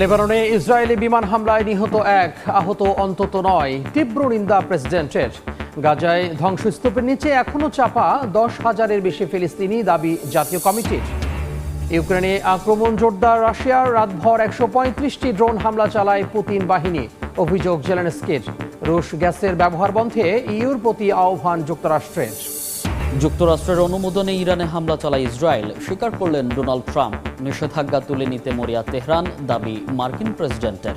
লেবাননে ইসরায়েলি বিমান হামলায় নিহত এক, আহত অন্তত নয়। তীব্র নিন্দা প্রেসিডেন্টের। গাজায় ধ্বংসস্তূপের নিচে এখনও চাপা দশ হাজারের বেশি ফিলিস্তিনি দাবি জাতীয় কমিটির। ইউক্রেনে আক্রমণ জোরদার রাশিয়ার রাতভর একশো পঁয়ত্রিশটি ড্রোন হামলা চালায় পুতিন বাহিনী, অভিযোগ জেলেনস্কির। রুশ গ্যাসের ব্যবহার বন্ধে ইউর প্রতি আহ্বান যুক্তরাষ্ট্রের। যুক্তরাষ্ট্রের অনুমোদনে ইরানে হামলা চালায় ইসরায়েল। স্বীকার করলেন ডোনাল্ড ট্রাম্প। নিষেধাজ্ঞা তুলে নিতে মরিয়া তেহরান, দাবি মার্কিন প্রেসিডেন্টের।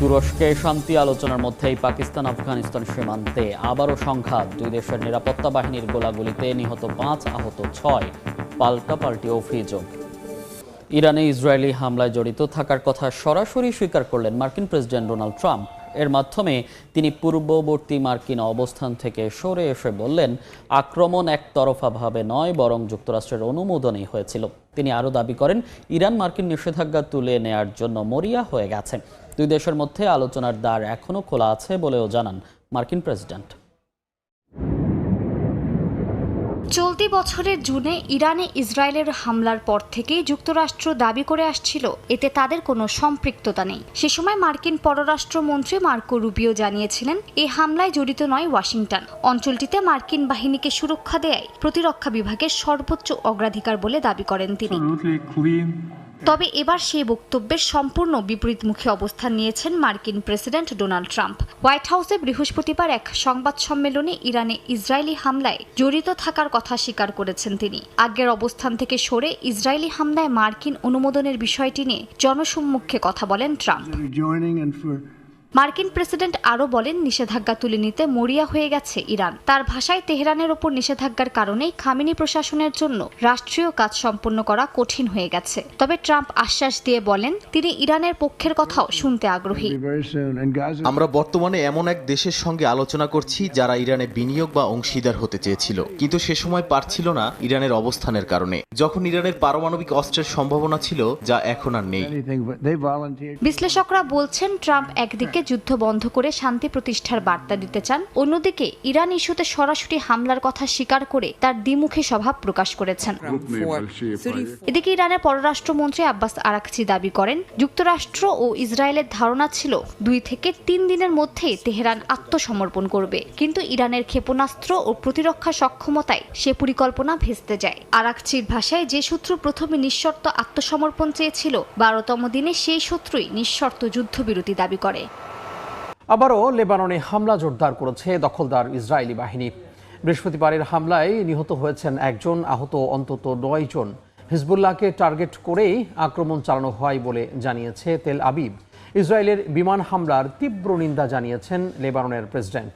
তুরস্কে শান্তি আলোচনার মধ্যেই পাকিস্তান, আফগানিস্তান সীমান্তে আবারও সংঘাত। দুই দেশের নিরাপত্তা বাহিনীর গোলাগুলিতে নিহত পাঁচ, আহত ছয়। পাল্টাপাল্টি অভিযোগ। ইরানে ইসরায়েলি হামলায় জড়িত থাকার কথা সরাসরি স্বীকার করলেন মার্কিন প্রেসিডেন্ট ডোনাল্ড ট্রাম্প। এর মাধ্যমে তিনি পূর্ববর্তী মার্কিন অবস্থান থেকে সরে এসে বললেন, আক্রমণ একতরফাভাবে নয়, বরং যুক্তরাষ্ট্রের অনুমোদনই হয়েছিল। তিনি আরও দাবি করেন, ইরান মার্কিন নিষেধাজ্ঞা তুলে নেয়ার জন্য মরিয়া হয়ে গেছে। দুই দেশের মধ্যে আলোচনার দ্বার এখনও খোলা আছে বলেও জানান মার্কিন প্রেসিডেন্ট। চলতি বছরের জুনে ইরানে ইসরায়েলের হামলার পর থেকেই যুক্তরাষ্ট্র দাবি করে আসছিল, এতে তাদের কোনো সম্পৃক্ততা নেই। সে সময় মার্কিন পররাষ্ট্রমন্ত্রী মার্কো রুবিও জানিয়েছিলেন এই হামলায় জড়িত নয় ওয়াশিংটন। অঞ্চলটিতে মার্কিন বাহিনীকে সুরক্ষা দেয় প্রতিরক্ষা বিভাগের সর্বোচ্চ অগ্রাধিকার বলে দাবি করেন তিনি। Clean তবে এবার সেই বক্তব্যের সম্পূর্ণ বিপরীতমুখী অবস্থান নিয়েছেন মার্কিন প্রেসিডেন্ট ডোনাল্ড ট্রাম্প। হোয়াইট হাউসে বৃহস্পতিবার এক সংবাদ সম্মেলনে ইরানে ইসরায়েলি হামলায় জড়িত থাকার কথা স্বীকার করেছেন তিনি। আগের অবস্থান থেকে সরে ইসরায়েলি হামলায় মার্কিন অনুমোদনের বিষয়টি নিয়ে জনসম্মুখে কথা বলেন ট্রাম্প। মার্কিন প্রেসিডেন্ট আরও বলেন নিষেধাজ্ঞা তুলে নিতে মরিয়া হয়ে গেছে ইরান তার ভাষায় তেহরানের ওপর নিষেধাজ্ঞার কারণেই খামিনি প্রশাসনের জন্য রাষ্ট্রীয় কাজ সম্পন্ন করা কঠিন হয়ে গেছে তবে ট্রাম্প আশ্বাস দিয়ে বলেন তিনি ইরানের পক্ষের কথাও শুনতে আগ্রহী. আমরা বর্তমানে এমন এক দেশের সঙ্গে আলোচনা করছি যারা ইরানে বিনিয়োগ বা অংশীদার হতে চেয়েছিল কিন্তু সে সময় পারছিল না ইরানের অবস্থানের কারণে যখন ইরানের পারমাণবিক অস্ত্রের সম্ভাবনা ছিল যা এখন আর নেই. বিশ্লেষকরা বলছেন ট্রাম্প একদিকে যুদ্ধ বন্ধ করে শান্তি প্রতিষ্ঠার বার্তা দিতে চান। অন্যদিকে, ইরান ইস্যুতে সরাসরি হামলার কথা স্বীকার করে তার দ্বিমুখী স্বভাব প্রকাশ করেছেন। এদিকে ইরানের পররাষ্ট্রমন্ত্রী আব্বাস আরাকচি দাবি করেন, যুক্তরাষ্ট্র ও ইসরায়েলের ধারণা ছিল দুই থেকে তিন দিনের মধ্যেই তেহরান আত্মসমর্পণ করবে। কিন্তু ইরানের ক্ষেপণাস্ত্র ও প্রতিরক্ষা সক্ষমতায় সে পরিকল্পনা ভেস্তে যায়। আরাকচির ভাষায় যে শত্রু প্রথমে নিঃশর্ত আত্মসমর্পণ চেয়েছিল, বারোতম দিনে সেই শত্রুই নিঃশর্ত যুদ্ধবিরতি দাবি করে। আবারও লেবাননে হামলা জোরদার করেছে দখলদার ইসরায়েলি বাহিনী। বৃহস্পতিবারের হামলায় নিহত হয়েছেন একজন আহত অন্তত নয় জন। হিজবুল্লাহকে টার্গেট করেই আক্রমণ চালানো হয় বলে জানিয়েছে তেল আবিব। ইসরায়েলের বিমান হামলার তীব্র নিন্দা জানিয়েছেন লেবাননের প্রেসিডেন্ট।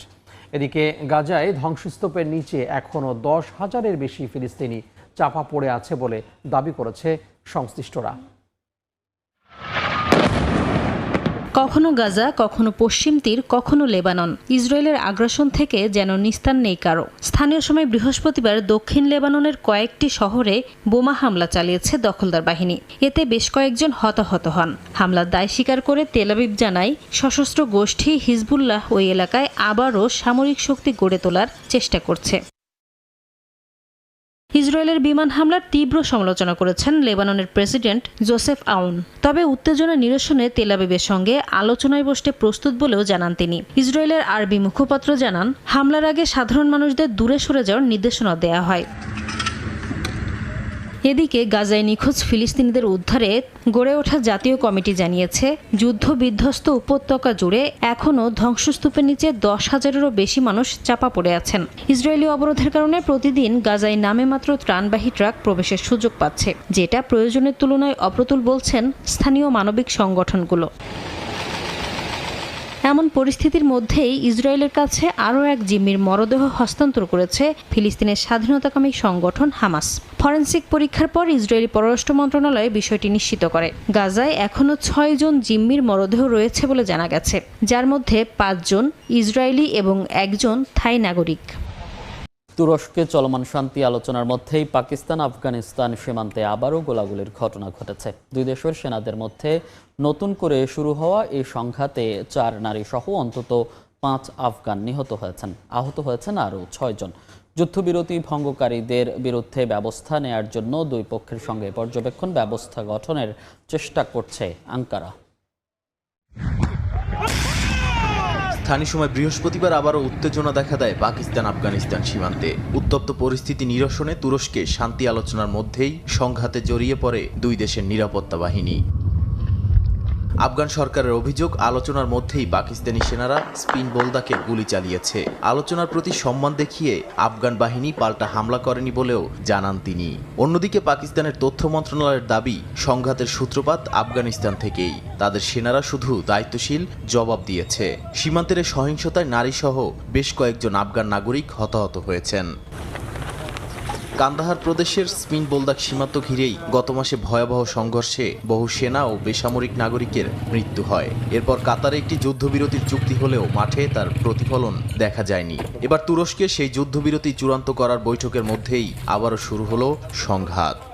এদিকে গাজায় ধ্বংসস্তূপের নিচে এখনও দশ হাজারের বেশি ফিলিস্তিনি চাপা পড়ে আছে বলে দাবি করেছে সংশ্লিষ্টরা। কখনো গাজা, কখনো পশ্চিম তীর, কখনো লেবানন। ইসরায়েলের আগ্রাসন থেকে যেন নিস্তার নেই কারও। স্থানীয় সময় বৃহস্পতিবার দক্ষিণ লেবাননের কয়েকটি শহরে বোমা হামলা চালিয়েছে দখলদার বাহিনী। এতে বেশ কয়েকজন হতাহত হন। হামলার দায় স্বীকার করে তেলাবিব জানায়, সশস্ত্র গোষ্ঠী হিজবুল্লাহ ওই এলাকায় আবারও সামরিক শক্তি গড়ে তোলার চেষ্টা করছে। ইসরায়েলের বিমান হামলার তীব্র সমালোচনা করেছেন লেবাননের প্রেসিডেন্ট জোসেফ আউন। তবে উত্তেজনা নিরসনে তেলাবিবের সঙ্গে আলোচনায় বসতে প্রস্তুত বলেও জানান তিনি। ইসরায়েলের আরবি মুখপাত্র জানান, হামলার আগে সাধারণ মানুষদের দূরে সরে যাওয়ার নির্দেশনা দেয়া হয়। এদিকে গাজায় নিখোঁজ ফিলিস্তিনিদের উদ্ধারে গড়ে ওঠা জাতীয় কমিটি জানিয়েছে, যুদ্ধ বিধ্বস্ত উপত্যকা জুড়ে এখনও ধ্বংসস্তূপের নিচে দশ হাজারেরও বেশি মানুষ চাপা পড়ে আছেন। ইসরায়েলি অবরোধের কারণে প্রতিদিন গাজায় নামে মাত্র ত্রাণবাহী ট্রাক প্রবেশের সুযোগ পাচ্ছে, যেটা প্রয়োজনের তুলনায় অপ্রতুল বলছেন স্থানীয় মানবিক সংগঠনগুলো। এমন পরিস্থিতির মধ্যেই ইসরায়েলের কাছে আরও এক জিম্মির মরদেহ হস্তান্তর করেছে ফিলিস্তিনের স্বাধীনতাকামী সংগঠন হামাস। ফরেন্সিক পরীক্ষার পর ইসরায়েলি পররাষ্ট্র মন্ত্রণালয় বিষয়টি নিশ্চিত করে। গাজায় এখনও ছয় জন জিম্মির মরদেহ রয়েছে বলে জানা গেছে, যার মধ্যে পাঁচজন ইসরায়েলি এবং একজন থাই নাগরিক। তুরস্কে চলমান শান্তি আলোচনার মধ্যেই পাকিস্তান, আফগানিস্তান সীমান্তে আবারও গোলাগুলির ঘটনা ঘটেছে। দুই দেশের সেনাদের মধ্যে নতুন করে শুরু হওয়া এই সংঘাতে চার নারী সহ অন্তত পাঁচ আফগান নিহত হয়েছেন। আহত হয়েছেন আরও ছয়জন যুদ্ধবিরতি ভঙ্গকারীদের বিরুদ্ধে ব্যবস্থা নেয়ার জন্য দুই পক্ষের সঙ্গে পর্যবেক্ষণ ব্যবস্থা গঠনের চেষ্টা করছে আঙ্কারা। স্থানীয় সময় বৃহস্পতিবার আবারও উত্তেজনা দেখা দেয় পাকিস্তান আফগানিস্তান সীমান্তে। উত্তপ্ত পরিস্থিতি নিরসনে তুরস্কে শান্তি আলোচনার মধ্যেই সংঘাতে জড়িয়ে পড়ে দুই দেশের নিরাপত্তা বাহিনী। আফগান সরকারের অভিযোগ, আলোচনার মধ্যেই পাকিস্তানি সেনারা স্পিন বোলদাকে গুলি চালিয়েছে। আলোচনার প্রতি সম্মান দেখিয়ে আফগান বাহিনী পাল্টা হামলা করেনি বলেও জানান তিনি। অন্যদিকে পাকিস্তানের তথ্য মন্ত্রণালয়ের দাবি, সংঘাতের সূত্রপাত আফগানিস্তান থেকেই। তাদের সেনারা শুধু দায়িত্বশীল, জবাব দিয়েছে। সীমান্তের সহিংসতায় নারীসহ বেশ কয়েকজন আফগান নাগরিক হতাহত হয়েছেন। কান্দাহার প্রদেশের স্পিন বোলদাক সীমান্ত ঘিরেই গত মাসে ভয়াবহ সংঘর্ষে বহু সেনা ও বেসামরিক নাগরিকের মৃত্যু হয়। এরপর কাতারে একটি যুদ্ধবিরতির চুক্তি হলেও মাঠে তার প্রতিফলন দেখা যায়নি। এবার তুরস্কে সেই যুদ্ধবিরতি চূড়ান্ত করার বৈঠকের মধ্যেই আবারও শুরু হলো সংঘাত।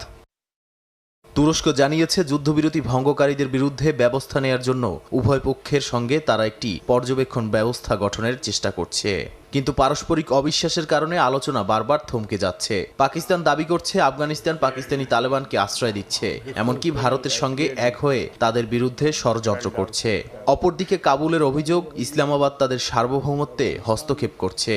তুরস্ক জানিয়েছে, যুদ্ধবিরতি ভঙ্গকারীদের বিরুদ্ধে ব্যবস্থা নেয়ার জন্য উভয় পক্ষের সঙ্গে তারা একটি পর্যবেক্ষণ ব্যবস্থা গঠনের চেষ্টা করছে। কিন্তু পারস্পরিক অবিশ্বাসের কারণে আলোচনা বারবার থমকে যাচ্ছে। পাকিস্তান দাবি করছে, আফগানিস্তান পাকিস্তানি তালেবানকে আশ্রয় দিচ্ছে। এমনকি ভারতের সঙ্গে এক হয়ে তাদের বিরুদ্ধে ষড়যন্ত্র করছে। অপরদিকে কাবুলের অভিযোগ, ইসলামাবাদ তাদের সার্বভৌমত্বে হস্তক্ষেপ করছে।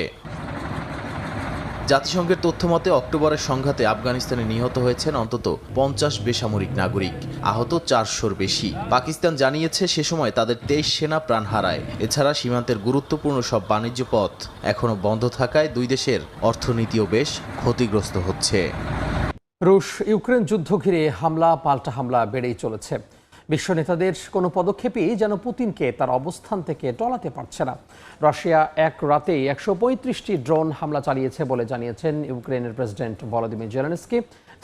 জাতিসংঘের তথ্য মতে অক্টোবরের সংঘাতে আফগানিস্তানে নিহত হয়েছেন অন্তত পঞ্চাশ বেসামরিক নাগরিক। আহত চারশোর বেশি। পাকিস্তান জানিয়েছে, সে সময় তাদের তেইশ সেনা প্রাণ হারায়। এছাড়া সীমান্তের গুরুত্বপূর্ণ সব বাণিজ্য পথ এখনও বন্ধ থাকায় দুই দেশের অর্থনীতিও বেশ ক্ষতিগ্রস্ত হচ্ছে। রুশ ইউক্রেন যুদ্ধ ঘিরে হামলা, পাল্টা হামলা বেড়েই চলেছে। বিশ্ব নেতাদের কোনো পদক্ষেপই যেন পুতিনকে তার অবস্থান থেকে টলাতে পারছে না। রাশিয়া এক রাতেই একশো পঁয়ত্রিশটি ড্রোন হামলা চালিয়েছে বলে জানিয়েছেন ইউক্রেনের প্রেসিডেন্ট ভলোদিমির জেলেনস্কি।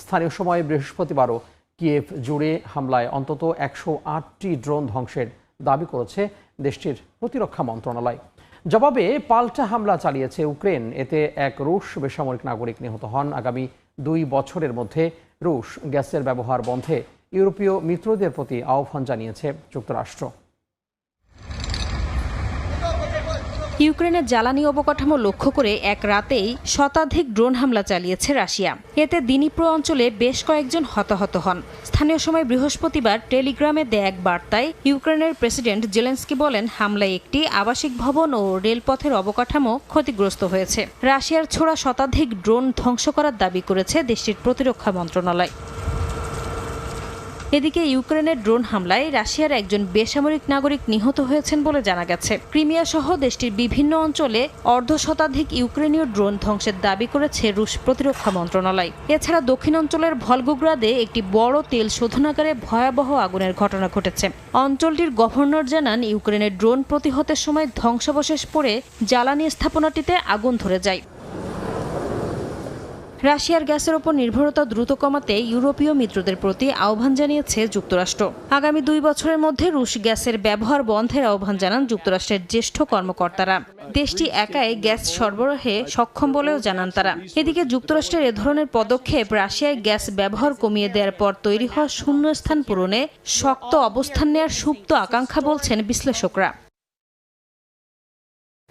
স্থানীয় সময় বৃহস্পতিবারও কিয়েভ জুড়ে হামলায় অন্তত একশো আটটি ড্রোন ধ্বংসের দাবি করেছে দেশটির প্রতিরক্ষা মন্ত্রণালয়। জবাবে পাল্টা হামলা চালিয়েছে ইউক্রেন। এতে এক রুশ বেসামরিক নাগরিক নিহত হন। আগামী দুই বছরের মধ্যে রুশ গ্যাসের ব্যবহার বন্ধে ইউরোপীয় মিত্রদের প্রতি আহ্বান জানিয়েছে যুক্তরাষ্ট্র। ইউক্রেনের জ্বালানি অবকাঠামো লক্ষ্য করে এক রাতেই শতাধিক ড্রোন হামলা চালিয়েছে রাশিয়া। এতে দিনিপ্র অঞ্চলে বেশ কয়েকজন হতাহত হন। স্থানীয় সময় বৃহস্পতিবার টেলিগ্রামে দেয়া এক বার্তায় ইউক্রেনের প্রেসিডেন্ট জেলেন্সকি বলেন, হামলায় একটি আবাসিক ভবন ও রেলপথের অবকাঠামো ক্ষতিগ্রস্ত হয়েছে। রাশিয়ার ছোড়া শতাধিক ড্রোন ধ্বংস করার দাবি করেছে দেশটির প্রতিরক্ষা মন্ত্রণালয়। এদিকে ইউক্রেনের ড্রোন হামলায় রাশিয়ার একজন বেসামরিক নাগরিক নিহত হয়েছেন বলে জানা গেছে। ক্রিমিয়া সহ দেশটির বিভিন্ন অঞ্চলে অর্ধ শতাধিক ইউক্রেনীয় ড্রোন ধ্বংসের দাবি করেছে রুশ প্রতিরক্ষা মন্ত্রণালয়। এছাড়া দক্ষিণ অঞ্চলের ভলগোগ্রাদে একটি বড় তেল শোধনাগারে ভয়াবহ আগুনের ঘটনা ঘটেছে। অঞ্চলটির গভর্নর জানান ইউক্রেনের ড্রোন প্রতিহতের সময় ধ্বংসাবশেষ পড়ে জ্বালানি স্থাপনাটিতে আগুন ধরে যায়। রাশিয়ার গ্যাসের ওপর নির্ভরতা দ্রুত কমাতে ইউরোপীয় মিত্রদের প্রতি আহ্বান জানিয়েছে যুক্তরাষ্ট্র। আগামী দুই বছরের মধ্যে রুশ গ্যাসের ব্যবহার বন্ধের আহ্বান জানান যুক্তরাষ্ট্রের জ্যেষ্ঠ কর্মকর্তারা। দেশটি একাই গ্যাস সরবরাহে সক্ষম বলেও জানান তারা। এদিকে যুক্তরাষ্ট্রের এ ধরনের পদক্ষেপ রাশিয়ায় গ্যাস ব্যবহার কমিয়ে দেওয়ার পর তৈরি হওয়া শূন্যস্থান পূরণে শক্ত অবস্থান নেয়ার সুপ্ত আকাঙ্ক্ষা বলছেন বিশ্লেষকরা।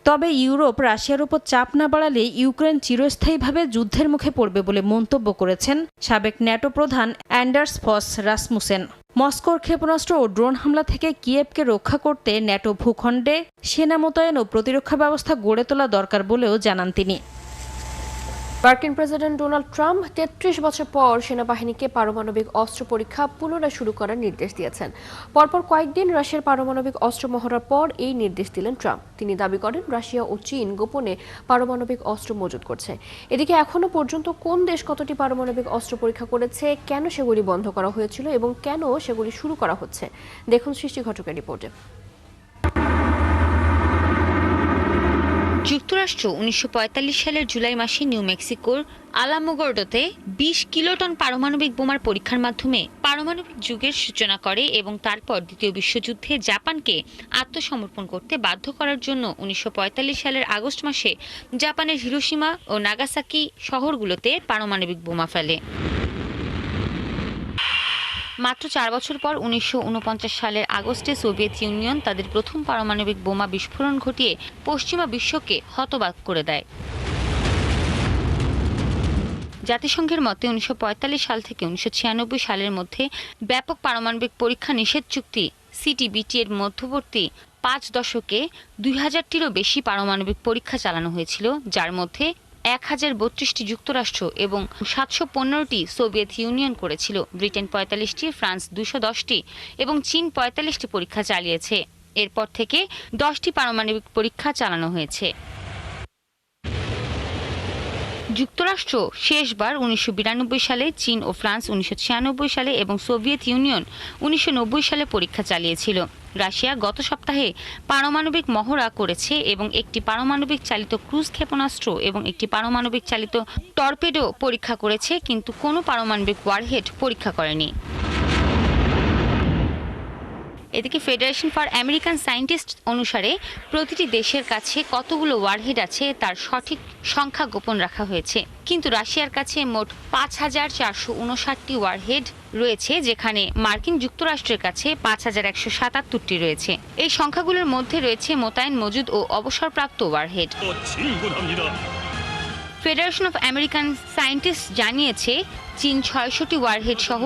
তবে ইউরোপ রাশিয়ার উপর চাপ না বাড়ালে ইউক্রেন চিরস্থায়ীভাবে যুদ্ধের মুখে পড়বে বলে মন্তব্য করেছেন সাবেক ন্যাটো প্রধান অ্যান্ডার্স ফস রাসমুসেন। মস্কোর ক্ষেপণাস্ত্র ও ড্রোন হামলা থেকে কিয়েভকে রক্ষা করতে ন্যাটো ভূখণ্ডে সেনা মোতায়েন ও প্রতিরক্ষা ব্যবস্থা গড়ে তোলা দরকার বলেও জানান তিনি। মার্কিন প্রেসিডেন্ট ডোনাল্ড ট্রাম্প তেত্রিশ বছর পর সেনাবাহিনীকে পারমাণবিক অস্ত্র পরীক্ষা পুনরায় শুরু করার নির্দেশ দিয়েছেন। পরপর কয়েকদিন রাশিয়ার পারমাণবিক অস্ত্র মহড়ার পর এই নির্দেশ দিলেন ট্রাম্প। তিনি দাবি করেন, রাশিয়া ও চীন গোপনে পারমাণবিক অস্ত্র মজুত করছে। এদিকে এখনও পর্যন্ত কোন দেশ কতটি পারমাণবিক অস্ত্র পরীক্ষা করেছে, কেন সেগুলি বন্ধ করা হয়েছিল এবং কেন সেগুলি শুরু করা হচ্ছে, দেখুন সৃষ্টি ঘটকের রিপোর্টে। যুক্তরাষ্ট্র উনিশশো পঁয়তাল্লিশ সালের জুলাই মাসে নিউ মেক্সিকোর আলামোগর্ডোতে বিশ কিলোটন পারমাণবিক বোমার পরীক্ষার মাধ্যমে পারমাণবিক যুগের সূচনা করে এবং তারপর দ্বিতীয় বিশ্বযুদ্ধে জাপানকে আত্মসমর্পণ করতে বাধ্য করার জন্য উনিশশো পঁয়তাল্লিশ সালের আগস্ট মাসে জাপানের হিরোসীমা ও নাগাসাকি শহরগুলোতে পারমাণবিক বোমা ফেলে। মাত্র চার বছর পর উনিশশো সালের আগস্টে সোভিয়েত ইউনিয়ন তাদের প্রথম পারমাণবিক বোমা বিস্ফোরণ ঘটিয়ে পশ্চিমা বিশ্বকে হতবাক করে দেয়। জাতিসংঘের মতে উনিশশো পঁয়তাল্লিশ সাল থেকে উনিশশো ছিয়ানব্বই সালের মধ্যে ব্যাপক পারমাণবিক পরীক্ষা নিষেধ চুক্তি সিটিবিটি এর মধ্যবর্তী পাঁচ দশকে দুই হাজারটিরও বেশি পারমাণবিক পরীক্ষা চালানো হয়েছিল, যার মধ্যে এক হাজার বত্রিশটি যুক্তরাষ্ট্র এবং সাতশো পনেরোটি সোভিয়েত ইউনিয়ন করেছিল। ব্রিটেন পঁয়তাল্লিশটি, ফ্রান্স দুশো দশটি এবং চীন পঁয়তাল্লিশটি পরীক্ষা চালিয়েছে। এরপর থেকে দশটি পারমাণবিক পরীক্ষা চালানো হয়েছে। যুক্তরাষ্ট্র শেষবার উনিশশো বিরানব্বই সালে, চীন ও ফ্রান্স উনিশশো ছিয়ানব্বই সালে এবং সোভিয়েত ইউনিয়ন উনিশশো নব্বই সালে পরীক্ষা চালিয়েছিল। রাশিয়া গত সপ্তাহে পারমাণবিক মহড়া করেছে এবং একটি পারমাণবিক চালিত ক্রুজ ক্ষেপণাস্ত্র এবং একটি পারমাণবিক চালিত টর্পেডো পরীক্ষা করেছে, কিন্তু কোনো পারমাণবিক ওয়ারহেড পরীক্ষা করেনি। এদিকে ফেডারেশন ফর আমেরিকান সায়েন্টিস্ট অনুসারে প্রতিটি দেশের কাছে কতগুলো ওয়ারহেড আছে তার সঠিক সংখ্যা গোপন রাখা হয়েছে। কিন্তু রাশিয়ার কাছে মোট পাঁচ হাজার চারশো উনষাটটি ওয়ারহেড রয়েছে, যেখানে মার্কিন যুক্তরাষ্ট্রের কাছে পাঁচ হাজার একশো সাতাত্তরটি রয়েছে। এই সংখ্যাগুলোর মধ্যে রয়েছে মোতায়েন মজুদ ও অবসরপ্রাপ্ত warhead federation of American scientist জানিয়েছে, চীন ছয়শটি ওয়ারহেড সহ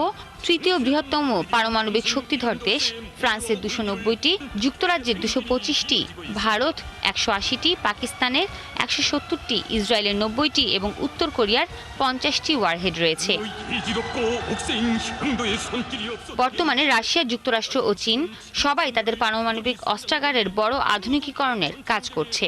তৃতীয় বৃহত্তম পারমাণবিক শক্তিধর দেশ, ফ্রান্সের দুশো নব্বইটি, যুক্তরাজ্যের দুশো পঁচিশটি, ভারত একশো আশিটি, পাকিস্তানের একশো সত্তরটি, ইসরায়েলের নব্বইটি এবং উত্তর কোরিয়ার পঞ্চাশটি ওয়ারহেড রয়েছে। বর্তমানে রাশিয়া, যুক্তরাষ্ট্র ও চীন সবাই তাদের পারমাণবিক অস্ত্রাগারের বড় আধুনিকীকরণের কাজ করছে।